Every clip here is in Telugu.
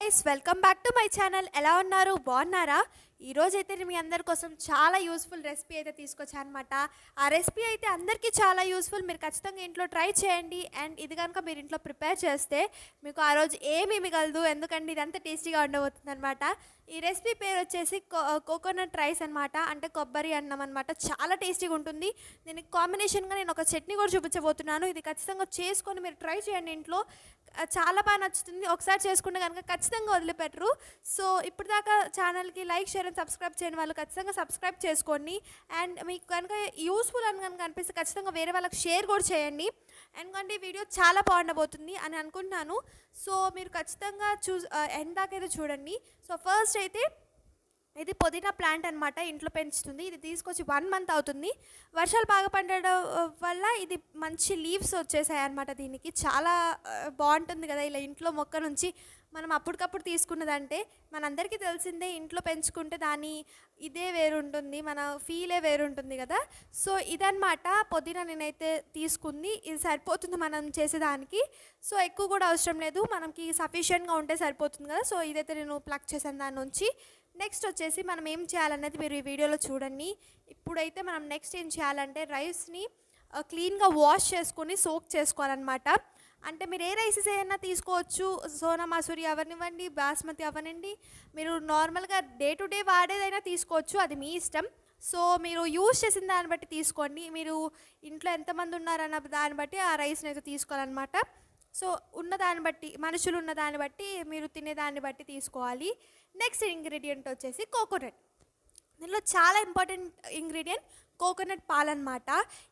Guys welcome back to my channel ఎలా ఉన్నారు? బాగున్నారా? ఈరోజైతే మీ అందరి కోసం చాలా యూస్ఫుల్ రెసిపీ అయితే తీసుకొచ్చాను అనమాట ఆ రెసిపీ అయితే అందరికీ చాలా యూస్ఫుల్ మీరు ఖచ్చితంగా ఇంట్లో ట్రై చేయండి. అండ్ ఇది కనుక మీరు ఇంట్లో ప్రిపేర్ చేస్తే మీకు ఆ రోజు ఏమీ మిగలదు. ఎందుకంటే ఇది అంత టేస్టీగా ఉండబోతుంది అనమాట ఈ రెసిపీ పేరు వచ్చేసి కోకోనట్ రైస్ అనమాట అంటే కొబ్బరి అన్నం అనమాట చాలా టేస్టీగా ఉంటుంది. దీనికి కాంబినేషన్గా నేను ఒక చట్నీ కూడా చూపించబోతున్నాను. ఇది ఖచ్చితంగా చేసుకొని మీరు ట్రై చేయండి ఇంట్లో. చాలా బాగా నచ్చుతుంది. ఒకసారి చేసుకుంటే కనుక ఖచ్చితంగా వదిలిపెట్టరు. సో ఇప్పుడు దాకా ఛానల్కి లైక్ షేర్ అండ్ సబ్స్క్రైబ్ చేయని వాళ్ళు ఖచ్చితంగా సబ్స్క్రైబ్ చేసుకోండి. అండ్ మీకు కనుక యూస్ఫుల్ అని కనుక అనిపిస్తే ఖచ్చితంగా వేరే వాళ్ళకి షేర్ కూడా చేయండి. ఎందుకంటే ఈ వీడియో చాలా బాగుండబోతుంది అని అనుకుంటున్నాను. సో మీరు ఖచ్చితంగా చూ ఎండ్ దాకా అయితే చూడండి. సో ఫస్ట్ అయితే ఇది పుదీనా ప్లాంట్ అనమాట ఇంట్లో పెంచుతుంది. ఇది తీసుకొచ్చి వన్ మంత్ అవుతుంది. వర్షాలు బాగా పడడం వల్ల ఇది మంచి లీవ్స్ వచ్చేసాయి అనమాట దీనికి. చాలా బాగుంటుంది కదా ఇలా ఇంట్లో మొక్క నుంచి మనం అప్పటికప్పుడు తీసుకున్నదంటే మనందరికీ తెలిసిందే ఇంట్లో పెంచుకుంటే దాని ఇదే వేరుంటుంది మన ఫీలే వేరుంటుంది కదా. సో ఇదనమాట పుదీనా నేనైతే తీసుకుంది. ఇది సరిపోతుంది మనం చేసేదానికి. సో ఎక్కువ కూడా అవసరం లేదు. మనకి సఫిషియెంట్గా ఉంటే సరిపోతుంది కదా. సో ఇదైతే నేను ప్లక్ చేశాను దాని నుంచి. నెక్స్ట్ వచ్చేసి మనం ఏం చేయాలనేది మీరు ఈ వీడియోలో చూడండి. ఇప్పుడైతే మనం నెక్స్ట్ ఏం చేయాలంటే రైస్ని క్లీన్గా వాష్ చేసుకొని సోక్ చేసుకోవాలన్నమాట. అంటే మీరు ఏ రైసెస్ ఏదైనా తీసుకోవచ్చు. సోనా మసూరి అవనివ్వండి బాస్మతి అవనండి మీరు నార్మల్గా డే టు డే వాడేదైనా తీసుకోవచ్చు. అది మీ ఇష్టం. సో మీరు యూజ్ చేసిన దాన్ని బట్టి తీసుకోండి. మీరు ఇంట్లో ఎంతమంది ఉన్నారన్న దాన్ని బట్టి ఆ రైస్ని అయితే తీసుకోవాలన్నమాట. సో ఉన్న దాన్ని బట్టి మనుషులు ఉన్న దాన్ని బట్టి మీరు తినేదాన్ని బట్టి తీసుకోవాలి. నెక్స్ట్ ఇంగ్రీడియంట్ వచ్చేసి కోకోనట్ దీనిలో చాలా ఇంపార్టెంట్ ఇంగ్రీడియంట్ కోకోనట్ పాలు అనమాట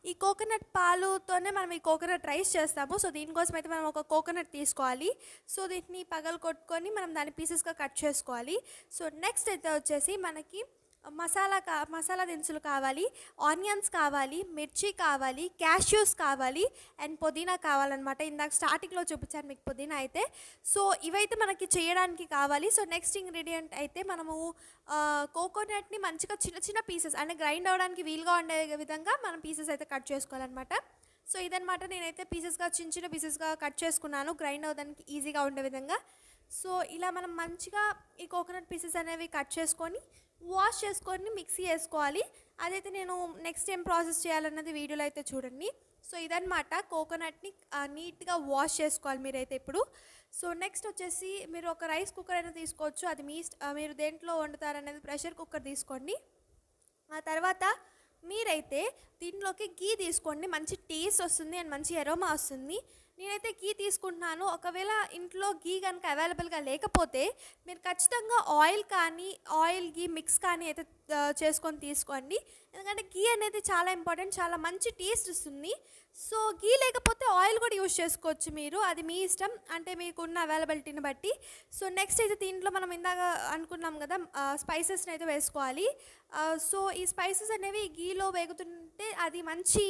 ఈ కోకోనట్ పాలుతోనే మనం ఈ కోకోనట్ రైస్ చేస్తాము. సో దీనికోసం అయితే మనం ఒక కోకోనట్ తీసుకోవాలి. సో దీన్ని పగలు కొట్టుకొని మనం దాన్ని పీసెస్గా కట్ చేసుకోవాలి. సో నెక్స్ట్ అయితే వచ్చేసి మనకి మసాలా కా మసాలా దినుసులు కావాలి ఆనియన్స్ కావాలి మిర్చి కావాలి క్యాష్యూస్ కావాలి అండ్ పుదీనా కావాలన్నమాట. ఇందాక స్టార్టింగ్లో చూపించాను మీకు పుదీనా అయితే. సో ఇవైతే మనకి చేయడానికి కావాలి. సో నెక్స్ట్ ఇంగ్రీడియంట్ అయితే మనము కోకోనట్ని మంచిగా చిన్న చిన్న పీసెస్ అంటే గ్రైండ్ అవ్వడానికి వీలుగా ఉండే విధంగా మనం పీసెస్ అయితే కట్ చేసుకోవాలన్నమాట. సో ఇదనమాట నేనైతే పీసెస్గా చిన్న చిన్న పీసెస్గా కట్ చేసుకున్నాను. గ్రైండ్ అవ్వడానికి ఈజీగా ఉండే విధంగా. సో ఇలా మనం మంచిగా ఈ కోకోనట్ పీసెస్ అనేవి కట్ చేసుకొని వాష్ చేసుకొని మిక్సీ వేసుకోవాలి అదైతే నేను నెక్స్ట్ ఏం ప్రాసెస్ చేయాలన్నది వీడియోలో అయితే చూడండి. సో ఇదనమాట కోకోనట్ని నీట్గా వాష్ చేసుకోవాలి మీరైతే ఇప్పుడు. సో నెక్స్ట్ వచ్చేసి మీరు ఒక రైస్ కుక్కర్ అయినా తీసుకోవచ్చు. అది మీ మీరు దేంట్లో వండుతారనేది ప్రెషర్ కుక్కర్ తీసుకోండి. ఆ తర్వాత మీరైతే దీంట్లోకి గీ తీసుకోండి. మంచి టేస్ట్ వస్తుంది అండ్ మంచి ఎరోమా వస్తుంది. నేనైతే గీ తీసుకుంటున్నాను. ఒకవేళ ఇంట్లో గీ కనుక అవైలబుల్గా లేకపోతే మీరు ఖచ్చితంగా ఆయిల్ కానీ ఆయిల్ గీ మిక్స్ కానీ అయితే చేసుకొని తీసుకోండి. ఎందుకంటే గీ అనేది చాలా ఇంపార్టెంట్ చాలా మంచి టేస్ట్ ఇస్తుంది. సో గీ లేకపోతే ఆయిల్ కూడా యూజ్ చేసుకోవచ్చు మీరు. అది మీ ఇష్టం. అంటే మీకున్న అవైలబిలిటీని బట్టి. సో నెక్స్ట్ అయితే దీంట్లో మనం ఇందాక అనుకున్నాం కదా స్పైసెస్ని అయితే వేసుకోవాలి. సో ఈ స్పైసెస్ అనేవి గీలో వేగుతుంటే అది మంచి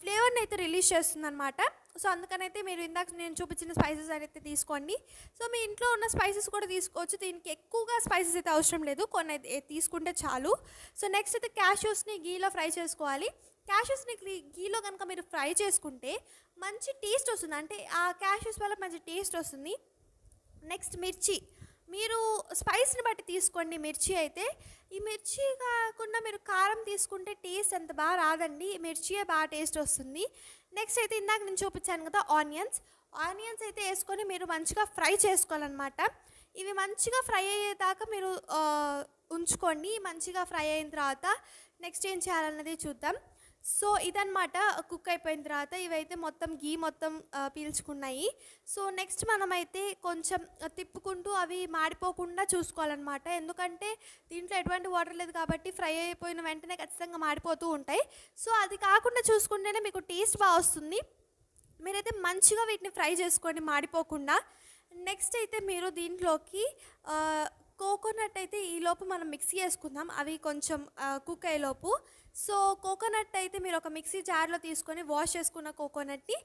ఫ్లేవర్ని అయితే రిలీజ్ చేస్తుంది అనమాట సో అందుకనైతే మీరు ఇందాక నేను చూపించిన స్పైసెస్ అయితే తీసుకోండి. సో మీ ఇంట్లో ఉన్న స్పైసెస్ కూడా తీసుకోవచ్చు. దీనికి ఎక్కువగా స్పైసెస్ అయితే అవసరం లేదు. కొన్ని తీసుకుంటే చాలు. సో నెక్స్ట్ అయితే క్యాష్యూస్ని గీలో ఫ్రై చేసుకోవాలి. క్యాష్యూస్ని గీలో కనుక మీరు ఫ్రై చేసుకుంటే మంచి టేస్ట్ వస్తుంది. అంటే ఆ క్యాష్యూస్ వల్ల మంచి టేస్ట్ వస్తుంది. నెక్స్ట్ మిర్చి. మీరు స్పైస్ని బట్టి తీసుకోండి మిర్చి అయితే. ఈ మిర్చి కాకుండా మీరు కారం తీసుకుంటే టేస్ట్ అంత బాగా రాదండి. మిర్చియే బాగా టేస్ట్ వస్తుంది. నెక్స్ట్ అయితే ఇందాక నేను చూపించాను కదా ఆనియన్స్ ఆనియన్స్ అయితే వేసుకొని మీరు మంచిగా ఫ్రై చేసుకోవాలన్నమాట. ఇవి మంచిగా ఫ్రై అయ్యేదాకా మీరు ఉంచుకోండి. మంచిగా ఫ్రై అయిన తర్వాత నెక్స్ట్ ఏం చేయాలన్నది చూద్దాం. సో ఇదన్నమాట కుక్ అయిపోయిన తర్వాత ఇవైతే మొత్తం గీ మొత్తం పీల్చుకున్నాయి. సో నెక్స్ట్ మనమైతే కొంచెం తిప్పుకుంటూ అవి మాడిపోకుండా చూసుకోవాలన్నమాట. ఎందుకంటే దీంట్లో ఎటువంటి వాటర్ లేదు కాబట్టి ఫ్రై అయిపోయిన వెంటనే ఖచ్చితంగా మాడిపోతూ ఉంటాయి. సో అది కాకుండా చూసుకుంటేనే మీకు టేస్ట్ బాగా వస్తుంది. మీరైతే మంచిగా వీటిని ఫ్రై చేసుకోండి మాడిపోకుండా నెక్స్ట్ అయితే మీరు దీంట్లోకి కోకోనట్ అయితే ఈలోపు మనం మిక్సీ చేసుకుందాం. అవి కొంచెం కుక్ అయ్యేలోపు. సో కోకోనట్ అయితే మీరు ఒక మిక్సీ జార్లో తీసుకొని వాష్ చేసుకున్న కోకోనట్ని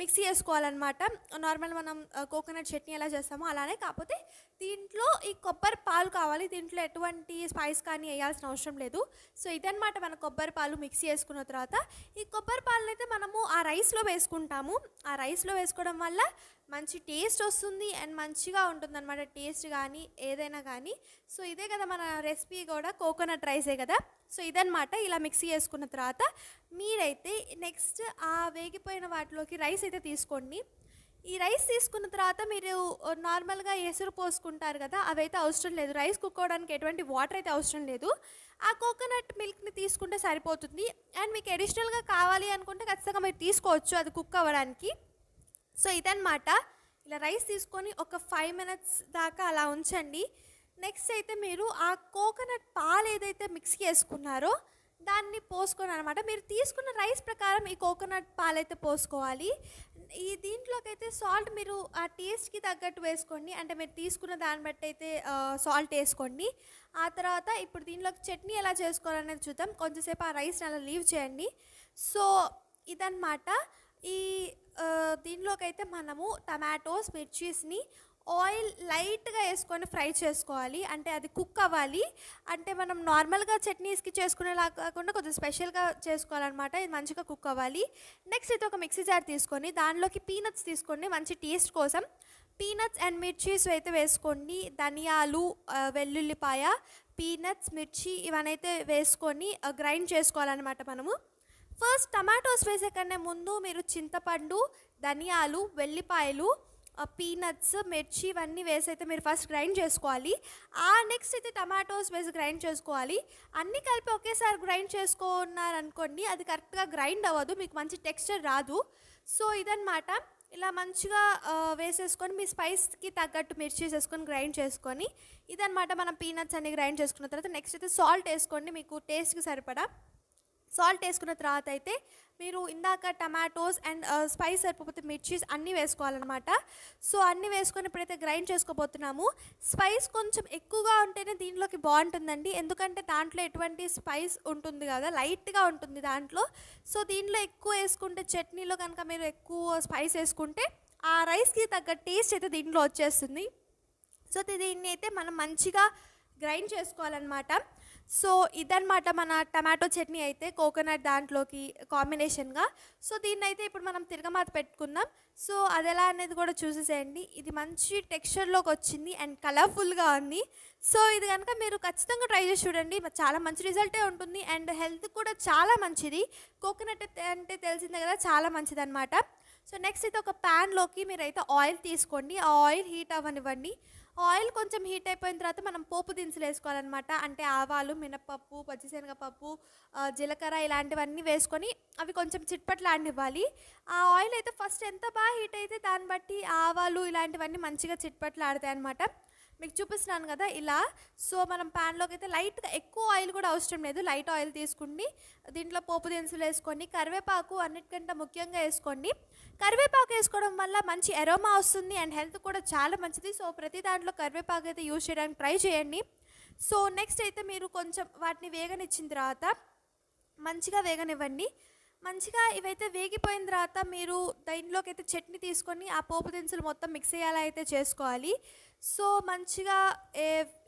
మిక్సీ చేసుకోవాలన్నమాట. నార్మల్ మనం కోకోనట్ చట్నీ ఎలా చేస్తామో అలానే. కాకపోతే దీంట్లో ఈ కొబ్బరి పాలు కావాలి. దీంట్లో ఎటువంటి స్పైస్ కానీ వేయాల్సిన అవసరం లేదు. సో ఇదనమాట మన కొబ్బరి పాలు మిక్సీ వేసుకున్న తర్వాత. ఈ కొబ్బరి పాలను అయితే మనము ఆ రైస్లో వేసుకుంటాము. ఆ రైస్లో వేసుకోవడం వల్ల మంచి టేస్ట్ వస్తుంది అండ్ మంచిగా ఉంటుంది అనమాట టేస్ట్ కానీ ఏదైనా కానీ. సో ఇదే కదా మన రెసిపీ కూడా కోకోనట్ రైసే కదా. సో ఇదనమాట ఇలా మిక్స్ చేసుకున్న తర్వాత మీరైతే నెక్స్ట్ ఆ వేగిపోయిన వాటిలోకి రైస్ అయితే తీసుకోండి. ఈ రైస్ తీసుకున్న తర్వాత మీరు నార్మల్గా ఎసురు పోసుకుంటారు కదా అవైతే అవసరం లేదు. రైస్ కుక్కోవడానికి ఎటువంటి వాటర్ అయితే అవసరం లేదు. ఆ కోకోనట్ మిల్క్ని తీసుకుంటే సరిపోతుంది. అండ్ మీకు అడిషనల్గా కావాలి అనుకుంటే ఖచ్చితంగా మీరు తీసుకోవచ్చు అది కుక్ అవ్వడానికి. సో ఇదనమాట ఇలా రైస్ తీసుకొని ఒక ఫైవ్ మినిట్స్ దాకా అలా ఉంచండి. నెక్స్ట్ అయితే మీరు ఆ కోకోనట్ పాలు ఏదైతే మిక్స్ చేసుకున్నారో దాన్ని పోసుకొని అనమాట మీరు తీసుకున్న రైస్ ప్రకారం ఈ కోకోనట్ పాలు అయితే పోసుకోవాలి. ఈ దీంట్లోకైతే సాల్ట్ మీరు ఆ టేస్ట్కి తగ్గట్టు వేసుకోండి. అంటే మీరు తీసుకున్న దాన్ని బట్టి అయితే సాల్ట్ వేసుకోండి. ఆ తర్వాత ఇప్పుడు దీంట్లోకి చట్నీ ఎలా చేసుకోవాలనేది చూద్దాం. కొంచెంసేపు ఆ రైస్ని అలా లీవ్ చేయండి. సో ఇదన్నమాట. ఈ దీనిలోకైతే మనము టమాటోస్ మిర్చీస్ని ఆయిల్ లైట్గా వేసుకొని ఫ్రై చేసుకోవాలి. అంటే అది కుక్ అవ్వాలి. అంటే మనం నార్మల్గా చట్నీస్కి చేసుకునేలా కాకుండా కొంచెం స్పెషల్గా చేసుకోవాలన్నమాట. ఇది మంచిగా కుక్ అవ్వాలి. నెక్స్ట్ అయితే ఒక మిక్సీ జార్ తీసుకొని దానిలోకి పీనట్స్ తీసుకోండి. మంచి టేస్ట్ కోసం. పీనట్స్ అండ్ మిర్చీస్ అయితే వేసుకోండి. ధనియాలు వెల్లుల్లిపాయ పీనట్స్ మిర్చి ఇవన్నైతే వేసుకొని గ్రైండ్ చేసుకోవాలన్నమాట మనము. ఫస్ట్ టమాటోస్ వేసే కన్నా ముందు మీరు చింతపండు ధనియాలు వెల్లిపాయలు పీనట్స్ మిర్చి ఇవన్నీ వేసి అయితే మీరు ఫస్ట్ గ్రైండ్ చేసుకోవాలి. ఆ నెక్స్ట్ అయితే టమాటోస్ వేసి గ్రైండ్ చేసుకోవాలి. అన్నీ కలిపి ఒకేసారి గ్రైండ్ చేసుకున్నారనుకోండి అది కరెక్ట్గా గ్రైండ్ అవ్వదు మీకు మంచి టెక్స్చర్ రాదు. సో ఇదనమాట ఇలా మంచిగా వేసేసుకొని మీ స్పైస్కి తగ్గట్టు మిర్చి వేసుకొని గ్రైండ్ చేసుకొని ఇదన్నమాట మనం పీనట్స్ అన్ని గ్రైండ్ చేసుకున్న తర్వాత నెక్స్ట్ అయితే సాల్ట్ వేసుకోండి మీకు టేస్ట్కి సరిపడా. సాల్ట్ వేసుకున్న తర్వాత అయితే మీరు ఇందాక టమాటోస్ అండ్ స్పైస్ సరిపోతే మిర్చీస్ అన్నీ వేసుకోవాలన్నమాట. సో అన్నీ వేసుకొని ఇప్పుడైతే గ్రైండ్ చేసుకోబోతున్నాము. స్పైస్ కొంచెం ఎక్కువగా ఉంటేనే దీంట్లోకి బాగుంటుందండి. ఎందుకంటే దాంట్లో ఎటువంటి స్పైస్ ఉంటుంది కదా లైట్గా ఉంటుంది దాంట్లో. సో దీంట్లో ఎక్కువ వేసుకుంటే చట్నీలో కనుక మీరు ఎక్కువ స్పైస్ వేసుకుంటే ఆ రైస్కి తగ్గ టేస్ట్ అయితే దీంట్లో వచ్చేస్తుంది. సో దీన్ని అయితే మనం మంచిగా గ్రైండ్ చేసుకోవాలన్నమాట. సో ఇదన్నమాట మన టమాటో చట్నీ అయితే కోకోనట్ దాంట్లోకి కాంబినేషన్గా. సో దీన్ని అయితే ఇప్పుడు మనం తిరగమాత పెట్టుకుందాం. సో అది ఎలా అనేది కూడా చూసేసేయండి. ఇది మంచి టెక్స్చర్లోకి వచ్చింది అండ్ కలర్ఫుల్గా ఉంది. సో ఇది కనుక మీరు ఖచ్చితంగా ట్రై చేసి చూడండి. చాలా మంచి రిజల్టే ఉంటుంది అండ్ హెల్త్ కూడా చాలా మంచిది. కోకోనట్ అంటే తెలిసిందే కదా చాలా మంచిది అనమాట సో నెక్స్ట్ అయితే ఒక ప్యాన్లోకి మీరైతే ఆయిల్ తీసుకోండి. ఆ ఆయిల్ హీట్ అవ్వనివ్వండి. ఆయిల్ కొంచెం హీట్ అయిపోయిన తర్వాత మనం పోపు దినుసులు వేసుకోవాలన్నమాట. అంటే ఆవాలు మినపప్పు పచ్చిశనగపప్పు జీలకర్ర ఇలాంటివన్నీ వేసుకొని అవి కొంచెం చిట్పట్లాడినివ్వాలి ఆ ఆయిల్ అయితే ఫస్ట్ ఎంత బాగా హీట్ అయితే దాన్ని బట్టి ఆవాలు ఇలాంటివన్నీ మంచిగా చిట్పట్లాడతాయి అనమాట మీకు చూపిస్తున్నాను కదా ఇలా. సో మనం ప్యాన్లోకి అయితే లైట్గా ఎక్కువ ఆయిల్ కూడా అవసరం లేదు. లైట్ ఆయిల్ తీసుకుని దీంట్లో పోపు దినుసులు వేసుకోండి కరివేపాకు అన్నిటికంటే ముఖ్యంగా వేసుకోండి. కరివేపాకు వేసుకోవడం వల్ల మంచి ఎరోమా వస్తుంది అండ్ హెల్త్ కూడా చాలా మంచిది. సో ప్రతి దాంట్లో కరివేపాకు అయితే యూజ్ చేయడానికి ట్రై చేయండి. సో నెక్స్ట్ అయితే మీరు కొంచెం వాటిని వేగనిచ్చిన తర్వాత మంచిగా వేగనివ్వండి. మంచిగా ఇవైతే వేగిపోయిన తర్వాత మీరు దీంట్లోకి అయితే చట్నీ తీసుకొని ఆ పోపు దినుసులు మొత్తం మిక్స్ అయ్యేలా అయితే చేసుకోవాలి. సో మంచిగా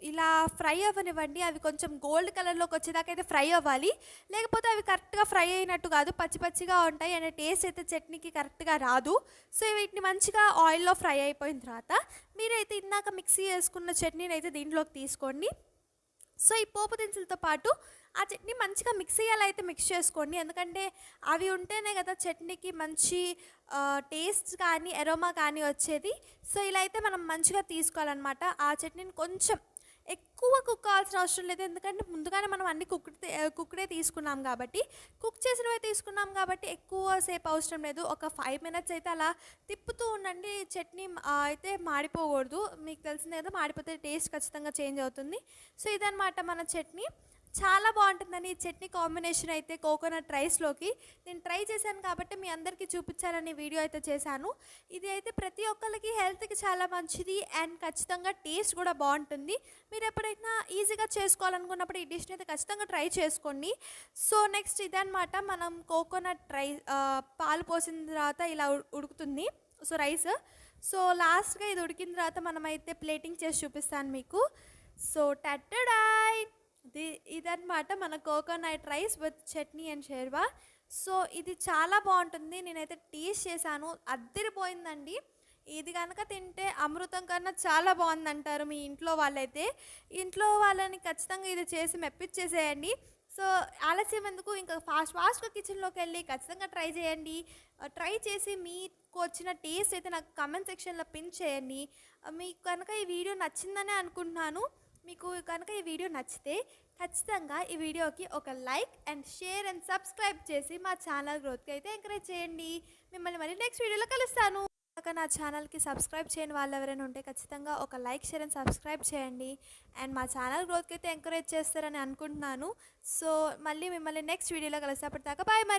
ఇలా ఫ్రై అవ్వనివ్వండి. అవి కొంచెం గోల్డ్ కలర్లోకి వచ్చేదాకా అయితే ఫ్రై అవ్వాలి. లేకపోతే అవి కరెక్ట్గా ఫ్రై అయినట్టు కాదు. పచ్చి పచ్చిగా ఉంటాయి. అండ్ టేస్ట్ అయితే చట్నీకి కరెక్ట్గా రాదు. సో వీటిని మంచిగా ఆయిల్లో ఫ్రై అయిపోయిన తర్వాత మీరైతే ఇందాక మిక్సీ చేసుకున్న చట్నీని అయితే దీంట్లోకి తీసుకోండి. సో ఈ పోపు దినుసులతో పాటు ఆ చట్నీ మంచిగా మిక్స్ అయ్యేలా అయితే మిక్స్ చేసుకోండి. ఎందుకంటే అవి ఉంటేనే కదా చట్నీకి మంచి టేస్ట్ కానీ ఎరోమా కానీ వచ్చేది. సో ఇలా అయితే మనం మంచిగా తీసుకోవాలన్నమాట. ఆ చట్నీని కొంచెం ఎక్కువ కుక్ కావాల్సిన అవసరం లేదు. ఎందుకంటే ముందుగానే మనం అన్ని కుక్ కుక్డే తీసుకున్నాం కాబట్టి కుక్ చేసినవి తీసుకున్నాం కాబట్టి ఎక్కువ సేపు అవసరం లేదు. ఒక ఫైవ్ మినిట్స్ అయితే అలా తిప్పుతూ ఉండండి. చట్నీ అయితే మాడిపోకూడదు. మీకు తెలిసిందే కదా మాడిపోతే టేస్ట్ ఖచ్చితంగా చేంజ్ అవుతుంది. సో ఇదనమాట మన చట్నీ. చాలా బాగుంటుందని ఈ చట్నీ కాంబినేషన్ అయితే కోకోనట్ రైస్లోకి నేను ట్రై చేశాను కాబట్టి మీ అందరికీ చూపించాలని వీడియో అయితే చేశాను. ఇది అయితే ప్రతి ఒక్కరికి హెల్త్కి చాలా మంచిది అండ్ ఖచ్చితంగా టేస్ట్ కూడా బాగుంటుంది. మీరు ఎప్పుడైనా ఈజీగా చేసుకోవాలనుకున్నప్పుడు ఈ డిష్ని అయితే ఖచ్చితంగా ట్రై చేసుకోండి. సో నెక్స్ట్ ఇదనమాట మనం కోకోనట్ రైస్ పాలు పోసిన తర్వాత ఇలా ఉ- ఉడుకుతుంది. So rice. సో లాస్ట్గా ఇది ఉడికిన తర్వాత మనమైతే ప్లేటింగ్ చేసి చూపిస్తాను మీకు. సో టట్టడాయ్ ఇది ఇదన్నమాట మన coconut rice with chutney and sherwa. So ఇది చాలా బాగుంటుంది. నేనైతే టేస్ట్ చేశాను. అద్దరిపోయిందండి. ఇది కనుక తింటే అమృతం కన్నా చాలా బాగుందంటారు మీ ఇంట్లో వాళ్ళైతే. ఇంట్లో వాళ్ళని ఖచ్చితంగా ఇది చేసి మెప్పించేసేయండి. సో ఆలస్యం ఎందుకు? ఇంకా ఫాస్ట్ ఫాస్ట్గా కిచెన్లోకి వెళ్ళి ఖచ్చితంగా ట్రై చేయండి. ట్రై చేసి మీకు వచ్చిన టేస్ట్ అయితే నాకు కమెంట్ సెక్షన్లో పిన్ చేయండి. మీకు కనుక ఈ వీడియో నచ్చిందనే అనుకుంటున్నాను. మీకు కనుక ఈ వీడియో నచ్చితే ఖచ్చితంగా ఈ వీడియోకి ఒక like and share and subscribe చేసి మా ఛానల్ గ్రోత్కి అయితే ఎంకరేజ్ చేయండి. మిమ్మల్ని మళ్ళీ నెక్స్ట్ వీడియోలో కలుస్తాను. కాక నా ఛానల్కి సబ్స్క్రైబ్ చేయని వాళ్ళు ఎవరైనా ఉంటే ఖచ్చితంగా ఒక లైక్ షేర్ అండ్ సబ్స్క్రైబ్ చేయండి. అండ్ మా ఛానల్ గ్రోత్కి అయితే ఎంకరేజ్ చేస్తారని అనుకుంటున్నాను. సో మళ్ళీ మిమ్మల్ని నెక్స్ట్ వీడియోలో కలిసేపటిదాకా బాయ్ మరి.